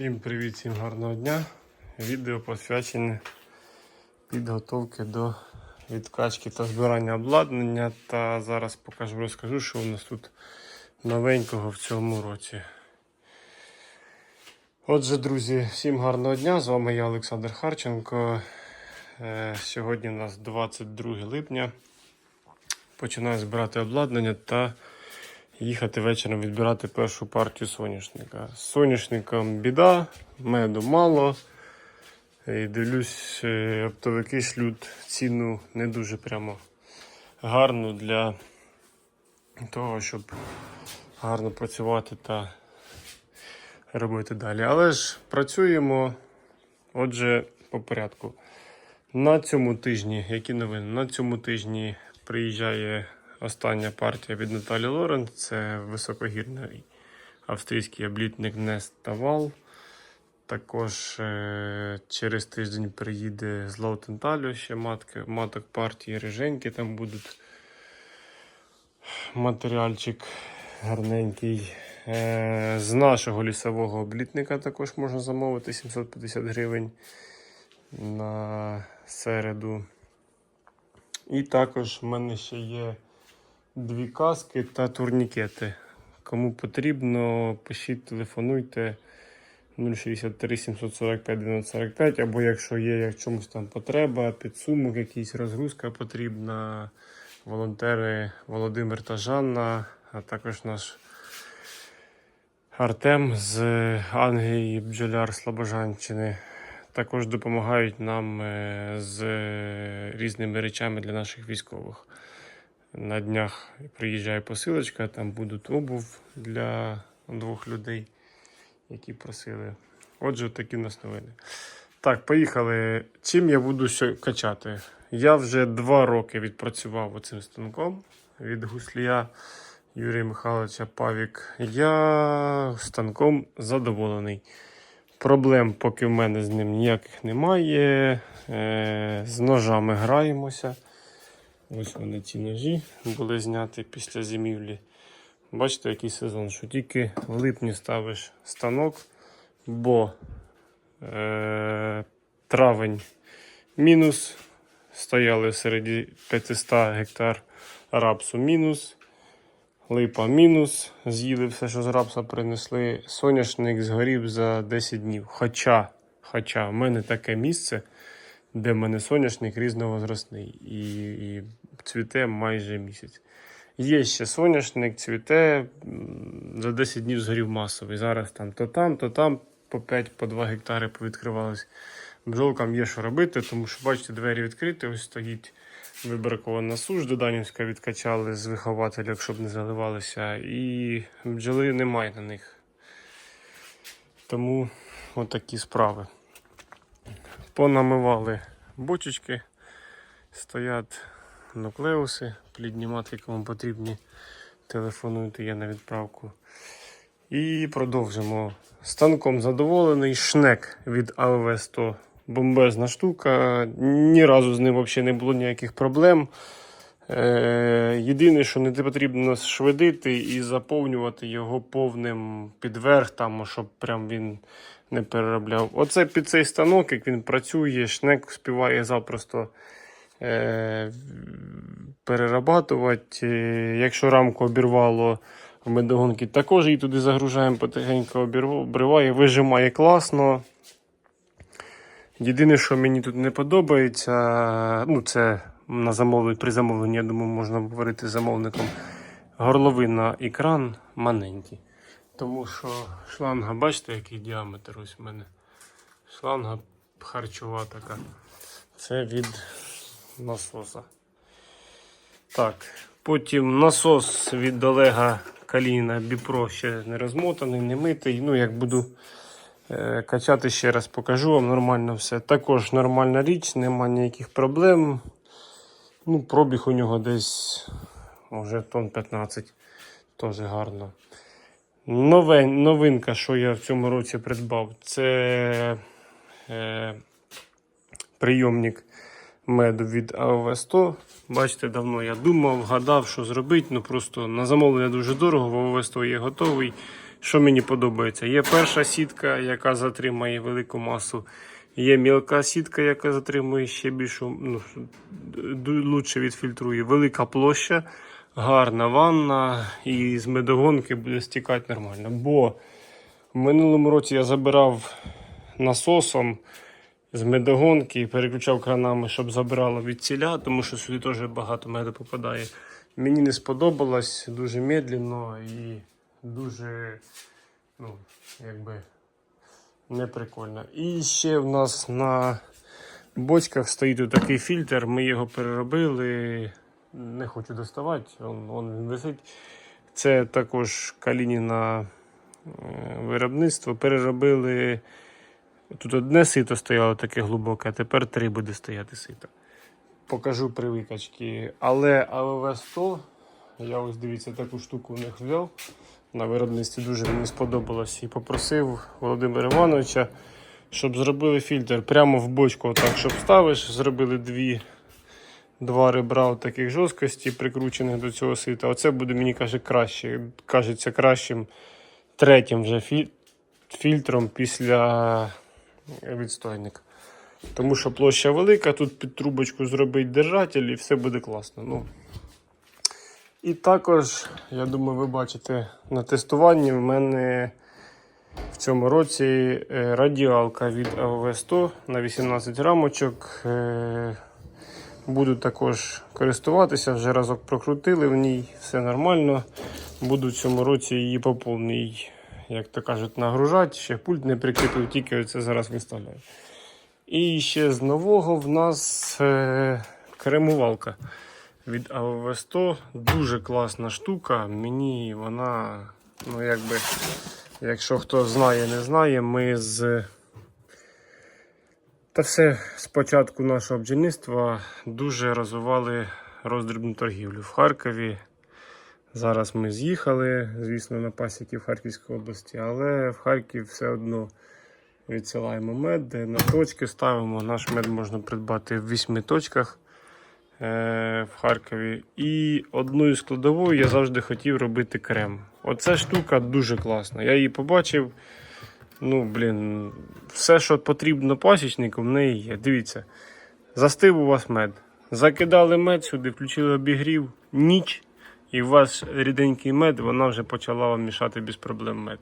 Всім привіт, всім гарного дня. Відео посвячене підготовки до відкачки та збирання обладнання. Та зараз покажу, розкажу, що у нас тут новенького в цьому році. Отже, друзі, всім гарного дня. З вами я Олександр Харченко. Е, Сьогодні у нас 22 липня. Починаю збирати обладнання та їхати вечором відбирати першу партію соняшника. З соняшником біда, меду мало. І дивлюсь, е, оптовики шлють ціну не дуже прямо гарну для того, щоб гарно працювати та робити далі. Але ж працюємо. Отже, по порядку. На цьому тижні, які новини? На цьому тижні приїжджає остання партія від Наталі Лорен. Це високогірний австрійський облітник Нест Тавал. Також е- через тиждень приїде з Лаутенталю ще матки, маток партії Риженьки. Там будуть матеріальчик гарненький. Е- з нашого лісового облітника також можна замовити 750 гривень на середу. І також в мене ще є дві каски та турнікети. Кому потрібно, пишіть, телефонуйте 063 745 1245, або якщо є як чомусь там потреба, підсумок, якийсь розгрузка потрібна. Волонтери Володимир та Жанна, а також наш Артем з Англії, бджоляр Слобожанщини. Також допомагають нам е, з різними речами для наших військових. На днях приїжджає посилочка, там будуть обув для двох людей, які просили. Отже, такі нас новини. Так, поїхали. Чим я буду качати? Я вже два роки відпрацював оцим станком від гуслія Юрія Михайловича Павік. Я станком задоволений. Проблем поки в мене з ним ніяких немає. Е, з ножами граємося. Ось вони ці ножі були зняті після зимівлі. Бачите, який сезон, що тільки в липні ставиш станок, бо е, травень мінус. Стояли серед 500 гектар рапсу мінус. Липа мінус. З'їли все, що з рапса принесли. Соняшник згорів за 10 днів. Хоча, хоча в мене таке місце, де в мене соняшник різновозрастний і, і цвіте майже місяць. Є ще соняшник, цвіте, за 10 днів згорів масовий. Зараз там то там, то там по 5 по 2 гектари повідкривались. Бджолкам є що робити, тому що, бачите, двері відкриті, ось стоїть вибракована суш, до Данівська відкачали з вихователів, щоб не заливалися, і бджоли немає на них. Тому отакі справи. Понамивали бочечки, стоять нуклеуси, плідні матки, кому потрібні. Телефонуйте я на відправку. І продовжимо. Станком задоволений. Шнек від AOV 100. Бомбезна штука. Ні разу з ним взагалі не було ніяких проблем. Е, єдине, що не потрібно швидити і заповнювати його повним підверх, там, щоб прям він не переробляв. Оце під цей станок, як він працює, шнек співає запросто перерабатувати. Е, Якщо рамку обірвало в медогонки, також її туди загружаємо, потихеньку обриває, вижимає класно. Єдине, що мені тут не подобається, ну це на замовленні, при замовленні, я думаю, можна говорити з замовником. Горловина і кран маленькі. Тому що шланга, бачите, який діаметр ось в мене. Шланга харчова така. Це від насоса. Так, потім насос від Олега Каліна Біпро ще не розмотаний, не митий. Ну, як буду е, качати ще раз, покажу вам нормально все. Також нормальна річ, нема ніяких проблем. Ну, пробіг у нього десь може тонн 15. Теж гарно. Нове, новинка, що я в цьому році придбав, це е, прийомник меду від AOV 100. Бачите, давно я думав, гадав, що зробити. Ну просто на замовлення дуже дорого, в AOV 100 є готовий. Що мені подобається? Є перша сітка, яка затримає велику масу. Є мілка сітка, яка затримує ще більшу, ну, лучше відфільтрує. Велика площа, гарна ванна і з медогонки буде стікати нормально. Бо в минулому році я забирав насосом з медогонки і переключав кранами, щоб забирало від ціля, тому що сюди теж багато меду попадає. Мені не сподобалось дуже медленно і дуже, ну, якби не прикольно. І ще в нас на бочках стоїть такий фільтр, ми його переробили. Не хочу доставати, він висить. Це також Калініна е, виробництво. Переробили. Тут одне сито стояло таке глибоке, а тепер три буде стояти сито. Покажу привикачки. Але АВВ 100, я ось дивіться, таку штуку в них взяв. На виробництві дуже мені сподобалось. І попросив Володимира Івановича, щоб зробили фільтр прямо в бочку. Отак, щоб ставиш, зробили дві, два ребра таких жорсткості, прикручених до цього сита. Оце буде, мені каже, краще. Кажеться кращим третім вже фі- фільтром після відстойника. Тому що площа велика, тут під трубочку зробить держатель і все буде класно. Ну. І також, я думаю, ви бачите на тестуванні в мене в цьому році е, радіалка від AOV 100 на 18 рамочок. Е, Буду також користуватися, вже разок прокрутили в ній, все нормально. Буду в цьому році її по як то кажуть, нагружати. Ще пульт не прикріпив, тільки це зараз виставляю. І ще з нового в нас е, кремувалка від AOV 100. Дуже класна штука. Мені вона, ну якби, якщо хто знає, не знає, ми з. Та все з початку нашого бджільництва дуже розвивали роздрібну торгівлю в Харкові. Зараз ми з'їхали, звісно, на пасіки в Харківській області, але в Харків все одно відсилаємо мед, на точки ставимо. Наш мед можна придбати в вісьми точках е, в Харкові. І одною складовою я завжди хотів робити крем. Оця штука дуже класна. Я її побачив. Ну, блін, все, що потрібно пасічнику, в неї є. Дивіться, застив у вас мед. Закидали мед сюди, включили обігрів, ніч, і у вас ріденький мед, вона вже почала вам мішати без проблем мед.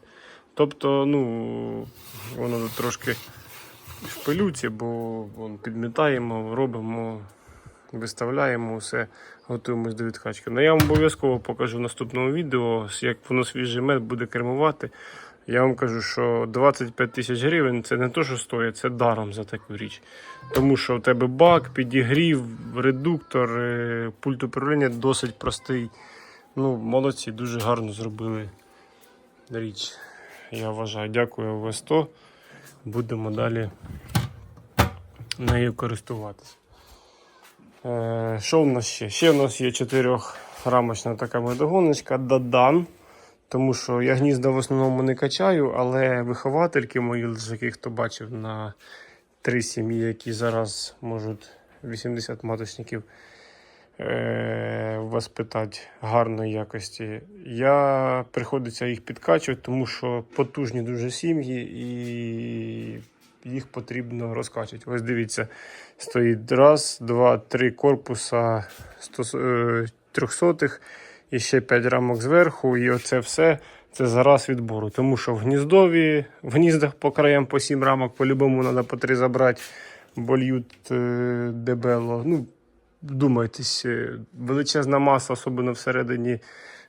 Тобто, ну, воно трошки в пилюці, бо вон, підмітаємо, робимо, виставляємо все, готуємось до відкачки. Ну, я вам обов'язково покажу в наступному відео, як воно свіжий мед буде кермувати. Я вам кажу, що 25 тисяч гривень це не то, що стоїть, це даром за таку річ. Тому що у тебе бак, підігрів, редуктор, е, пульт управління досить простий. Ну, молодці, дуже гарно зробили річ. Я вважаю. Дякую ОВ100. Будемо далі нею користуватися. Е, що в нас ще? Ще в нас є 4-рамочна така медогоночка Дадан. Тому що я гнізда в основному не качаю, але виховательки мої, з яких хто бачив на три сім'ї, які зараз можуть 80 маточників е, вас питати гарної якості. Я приходиться їх підкачувати, тому що потужні дуже сім'ї і їх потрібно розкачувати. Ось дивіться, стоїть раз, два, три корпуса 100, е, 300 і ще 5 рамок зверху, і оце все це зараз відбору. Тому що в гніздові, в гніздах по краям по 7 рамок, по-любому треба по 3 забрати, бо льють е, дебело. Ну, Думайтесь, е, величезна маса, особливо всередині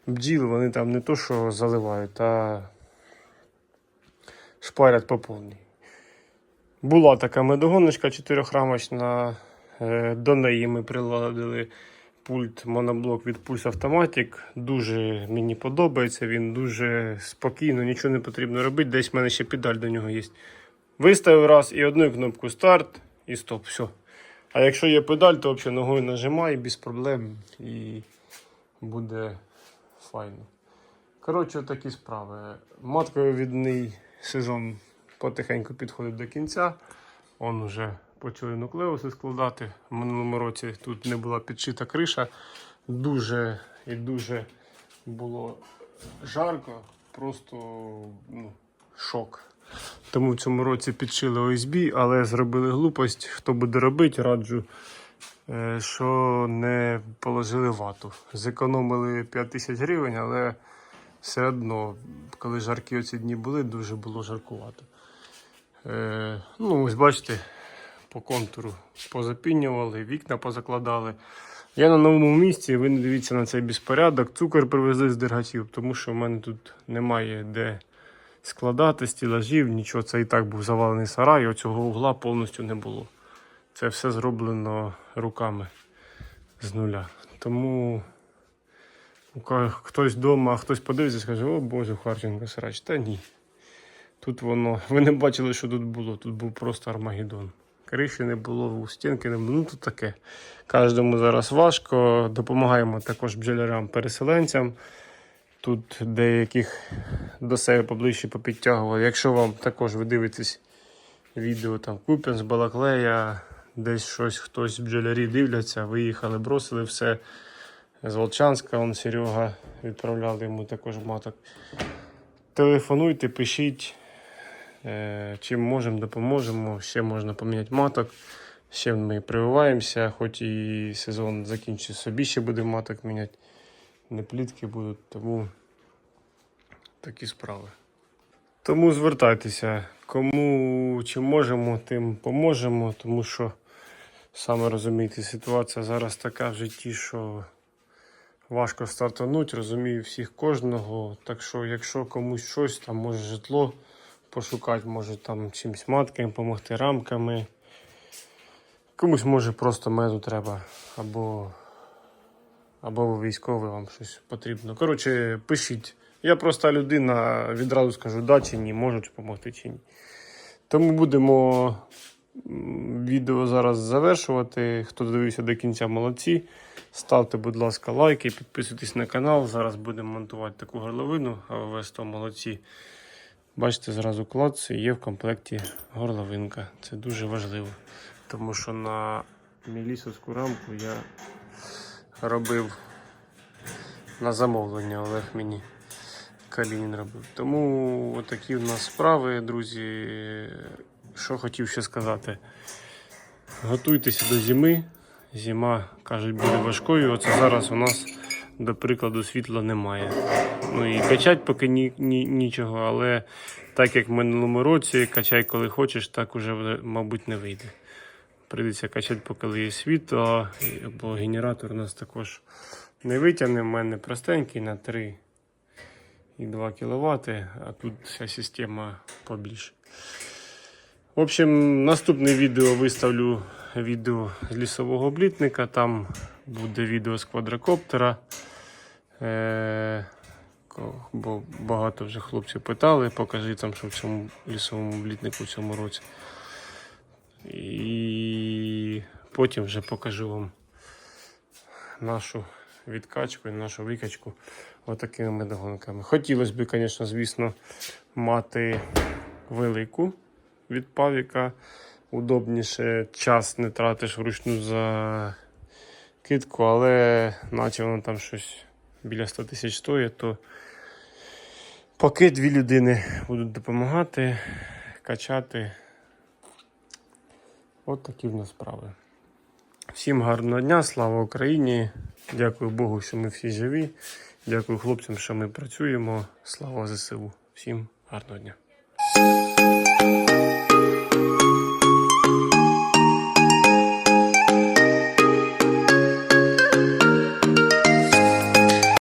бджіл, вони там не то, що заливають, а шпарять по повній. Була така медогоночка чотирьохрамочна. е, До неї ми приладили пульт моноблок від Pulse Automatic. Дуже мені подобається. Він дуже спокійно, нічого не потрібно робити. Десь в мене ще педаль до нього є. Виставив раз і одну кнопку старт і стоп. Все. А якщо є педаль, то взагалі ногою нажимай без проблем і буде файно. Коротше, такі справи. Матковидний сезон потихеньку підходить до кінця. Он вже почали нуклеуси складати. В минулому році тут не була підшита криша. Дуже і дуже було жарко. просто ну, шок. Тому в цьому році підшили ОСБ, але зробили глупость. Хто буде робити, раджу, е, що не положили вату. Зекономили 5 тисяч гривень, але все одно, коли жаркі оці дні були, дуже було жаркувато. Е, ну, ось бачите, по контуру позапінювали, вікна позакладали. Я на новому місці, ви не дивіться на цей безпорядок. Цукор привезли з дергачів, тому що в мене тут немає де складати стілажів, нічого. Це і так був завалений сарай, оцього угла повністю не було. Це все зроблено руками з нуля. Тому хтось вдома, хтось подивиться, скаже, о Боже, Харченко срач. Та ні. Тут воно. Ви не бачили, що тут було. Тут був просто Армагеддон. Криші не було, стінки не було. Ну тут таке. Кожному зараз важко. Допомагаємо також бджолярам-переселенцям. Тут деяких до себе поближче попідтягували. Якщо вам також ви дивитесь відео там Куп'янськ, Балаклея, десь щось хтось бджолярі дивляться, виїхали, бросили все. З Волчанська, он Серега відправляли йому також маток. Телефонуйте, пишіть. Е, Чим можемо, допоможемо. Ще можна поміняти маток. Ще ми прививаємося, хоч і сезон закінчиться, собі ще будемо маток міняти. Не плітки будуть, тому такі справи. Тому звертайтеся, кому чим можемо, тим поможемо, тому що, саме розумієте, ситуація зараз така в житті, що важко стартануть, розумію всіх кожного. Так що, якщо комусь щось, там може житло пошукати, може там чимось матками допомогти, рамками. Комусь може просто меду треба, або, або ви військовий, вам щось потрібно. Коротше, пишіть. Я проста людина, відразу скажу да чи ні, можуть допомогти чи ні. Тому будемо відео зараз завершувати. Хто дивився до кінця, молодці. Ставте, будь ласка, лайки, підписуйтесь на канал. Зараз будемо монтувати таку горловину, а ви 100 молодці. Бачите, зразу клац і є в комплекті горловинка. Це дуже важливо. Тому що на мілісовську рамку я робив на замовлення Олег мені Калінін робив. Тому отакі в нас справи, друзі. Що хотів ще сказати. Готуйтеся до зими. Зима, кажуть, буде важкою. Оце зараз у нас, до прикладу, світла немає. Ну і качать поки ні, ні, нічого, але так як в минулому році, качай коли хочеш, так уже, мабуть, не вийде. Прийдеться качати, поки є світло, бо генератор у нас також не витягне. У мене простенький на 3 і 2 кВт, а тут вся система побільше. В общем, наступне відео виставлю відео з лісового облітника. Там буде відео з квадрокоптера. Е- бо багато вже хлопців питали, покажи там, що в цьому лісовому облітнику в цьому році. І потім вже покажу вам нашу відкачку і нашу викачку отакими медогонками. Хотілося б, звісно, звісно, мати велику від павіка. Удобніше час не тратиш вручну за китку, але наче воно там щось біля 100 тисяч стоїть, то поки дві людини будуть допомагати, качати. От такі в нас справи. Всім гарного дня, слава Україні! Дякую Богу, що ми всі живі. Дякую хлопцям, що ми працюємо. Слава ЗСУ. Всім гарного дня.